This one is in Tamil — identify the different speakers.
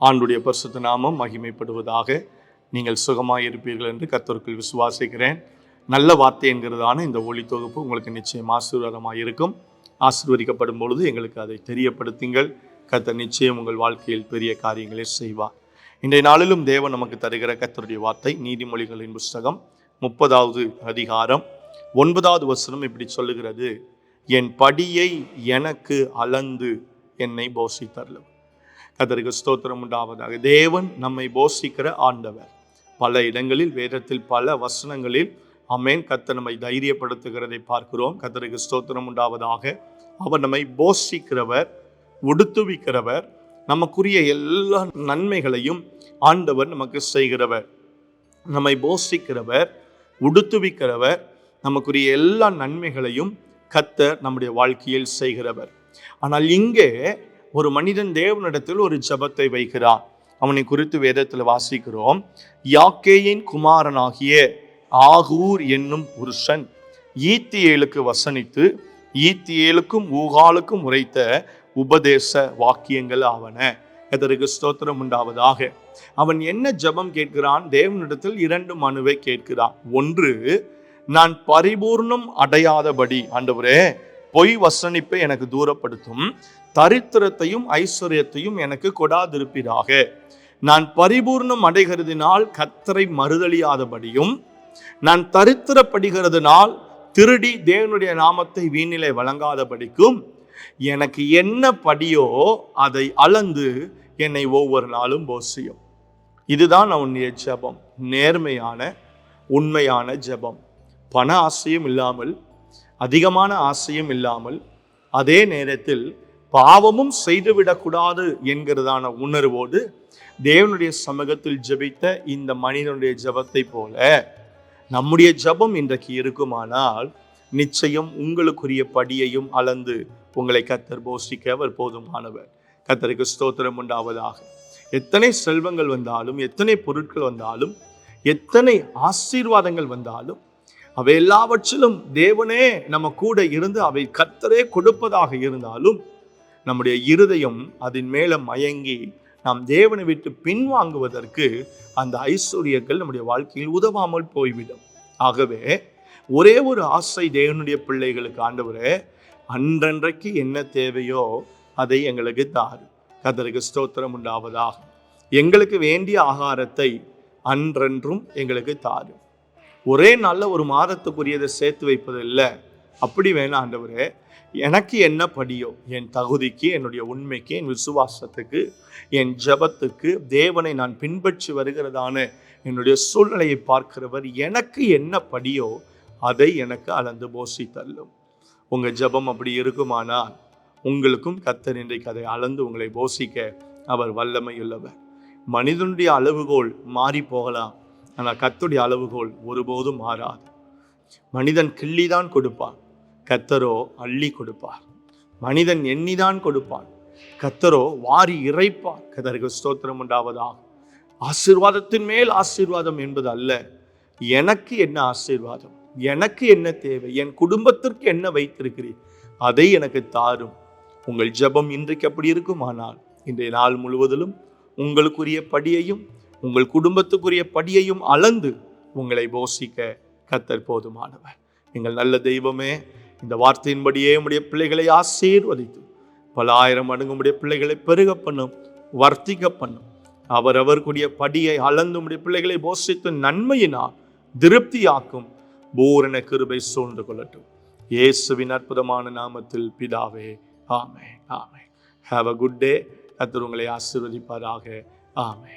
Speaker 1: ஆண்டுடைய பரிசுத்த நாமம் மகிமைப்படுவதாக நீங்கள் சுகமாக இருப்பீர்கள் என்று கத்தருக்குள் விசுவாசிக்கிறேன். நல்ல வார்த்தை என்கிறதான இந்த ஒளி தொகுப்பு உங்களுக்கு நிச்சயம் ஆசீர்வாதமாக இருக்கும் ஆசீர்வதிக்கப்படும் பொழுது எங்களுக்கு அதை தெரியப்படுத்துங்கள். கத்த நிச்சயம் உங்கள் வாழ்க்கையில் பெரிய காரியங்களை செய்வார். இன்றைய நாளிலும் தேவன் நமக்கு தருகிற கத்தருடைய வார்த்தை நீதிமொழிகளின் புஸ்தகம் முப்பதாவது அதிகாரம் ஒன்பதாவது வசனம் இப்படி சொல்லுகிறது. என் படியை எனக்கு அளந்து என்னை போஷித்தரலும் கதருக்கு ஸ்தோத்திரம் உண்டாவதாக. தேவன் நம்மை போஷிக்கிற ஆண்டவர். பல இடங்களில் வேதத்தில் பல வசனங்களில் அமேன் கத்த நம்மை தைரியப்படுத்துகிறதை பார்க்கிறோம். கத்தருக்கு ஸ்தோத்திரம் உண்டாவதாக. அவர் நம்மை போஷிக்கிறவர் உடுத்துவிக்கிறவர் நமக்குரிய எல்லா நன்மைகளையும் ஆண்டவர் நமக்கு செய்கிறவர். நம்மை போஷிக்கிறவர் உடுத்துவிக்கிறவர் நமக்குரிய எல்லா நன்மைகளையும் கத்தர் நம்முடைய வாழ்க்கையில் செய்கிறவர். ஆனால் இங்கே ஒரு மனிதன் தேவனிடத்தில் ஒரு ஜபத்தை வைக்கிறான். அவனை குறித்து வேதத்தில் வாசிக்கிறோம். யாக்கேயின் குமாரனாகிய ஆகூர் என்னும் புருஷன் ஈத்தியேலுக்கு வசனித்து ஈத்தியேலுக்கும் ஊகாலுக்கும் உரைத்த உபதேச வாக்கியங்கள் ஆவன. எதற்கு ஸ்தோத்திரம் உண்டாவதாக. அவன் என்ன ஜபம் கேட்கிறான்? தேவனிடத்தில் இரண்டு மனுவை கேட்கிறான். ஒன்று நான் பரிபூர்ணம் அடையாதபடி ஆண்டவரே பொய் வசனிப்பை எனக்கு தூரப்படுத்தும் தரித்திரத்தையும் ஐஸ்வர்யத்தையும் எனக்கு கொடாதிருப்பீராக. நான் பரிபூர்ணம் அடைகிறதுனால் கத்தரை மறுதளியாதபடியும் நான் தரித்திரப்படுகிறதுனால் திருடி தேவனுடைய நாமத்தை வீணிலை வழங்காதபடிக்கும் எனக்கு என்ன படியோ அதை அளந்து என்னை ஒவ்வொரு நாளும் போசியும். இதுதான் அவனுடைய ஜெபம். நேர்மையான உண்மையான ஜெபம். பண ஆசையும் இல்லாமல் அதிகமான ஆசையும் இல்லாமல் அதே நேரத்தில் பாவமும் செய்துவிடக்கூடாது என்கிறதான உணர்வோடு தேவனுடைய சமூகத்தில் ஜெபித்த இந்த மனிதனுடைய ஜபத்தை போல நம்முடைய ஜெபம் இன்றைக்கு இருக்குமானால் நிச்சயம் உங்களுக்குரிய படியையும் அளந்து உங்களை கத்தர் போஷிக்க அவர் போதுமானவர். கத்தருக்கு ஸ்தோத்திரம் உண்டாவதாக. எத்தனை செல்வங்கள் வந்தாலும் எத்தனை பொருட்கள் வந்தாலும் எத்தனை ஆசீர்வாதங்கள் வந்தாலும் அவை எல்லாவற்றிலும் தேவனே நம்ம கூட இருந்து அவை கத்தரே கொடுப்பதாக இருந்தாலும் நம்முடைய இருதயம் அதன் மேலே மயங்கி நாம் தேவனை விட்டு பின்வாங்குவதற்கு அந்த ஐஸ்வர்யங்கள் நம்முடைய வாழ்க்கையில் உதவாமல் போய்விடும். ஆகவே ஒரே ஒரு ஆசை தேவனுடைய பிள்ளைகளுக்கு ஆண்டவரே அன்றன்றைக்கு என்ன தேவையோ அதை எங்களுக்கு தாரு. கதருக்கு ஸ்தோத்திரம் உண்டாவதாக. எங்களுக்கு வேண்டிய ஆகாரத்தை அன்றன்றும் எங்களுக்கு தாரு. ஒரே நாளில் ஒரு மாதத்துக்குரியதை சேர்த்து வைப்பது இல்லை. அப்படி வேணாம் ஆண்டவரே எனக்கு என்ன படியோ என் தகுதிக்கு என்னுடைய உண்மைக்கு என் விசுவாசத்துக்கு என் ஜபத்துக்கு தேவனை நான் பின்பற்றி வருகிறதான என்னுடைய சூழ்நிலையை பார்க்கிறவர் எனக்கு என்ன படியோ அதை எனக்கு அளந்து போசி தள்ளும். உங்கள் ஜபம் அப்படி இருக்குமானால் உங்களுக்கும் கத்தர் இன்றைக்கு அதை அளந்து உங்களை போசிக்க அவர் வல்லமையுள்ளவர். மனிதனுடைய அளவுகோல் மாறி போகலாம். ஆனால் கத்துடைய அளவுகோல் ஒருபோதும் மாறாது. மனிதன் கிள்ளிதான் கொடுப்பான். கத்தரோ அள்ளி கொடுப்பார். மனிதன் எண்ணிதான் கொடுப்பான். கத்தரோ வாரி இறைப்பார். கதருக்கு ஸ்தோத்திரம் உண்டாவதாக. ஆசீர்வாதத்தின் மேல் ஆசீர்வாதம் என்பது அல்ல. எனக்கு என்ன ஆசீர்வாதம்? எனக்கு என்ன தேவை? என் குடும்பத்திற்கு என்ன வைத்திருக்கிறீர்? அதை எனக்கு தாரும். உங்கள் ஜெபம் இன்றைக்கு அப்படி இருக்குமானால் இன்றைய நாள் முழுவதிலும் உங்களுக்குரிய படியையும் உங்கள் குடும்பத்துக்குரிய படியையும் அளந்து உங்களை போஷிக்க கத்தர் போதுமானவர். எங்கள் நல்ல தெய்வமே இந்த வார்த்தையின்படியே உடைய பிள்ளைகளை ஆசீர்வதித்து பல ஆயிரம் மடங்கு உடைய பிள்ளைகளை பெருக பண்ணும் வர்த்திக்க பண்ணும். அவரவர்களுடைய படியை அளந்து உடைய பிள்ளைகளை போஷித்து நன்மையினால் திருப்தியாக்கும் பூரண கிருபை சூழ்ந்து கொள்ளட்டும். இயேசுவின் அற்புதமான நாமத்தில் பிதாவே ஆமே ஆமே ஹாவ் அ குட் டே கத்தர் உங்களை ஆசீர்வதிப்பாராக. ஆமே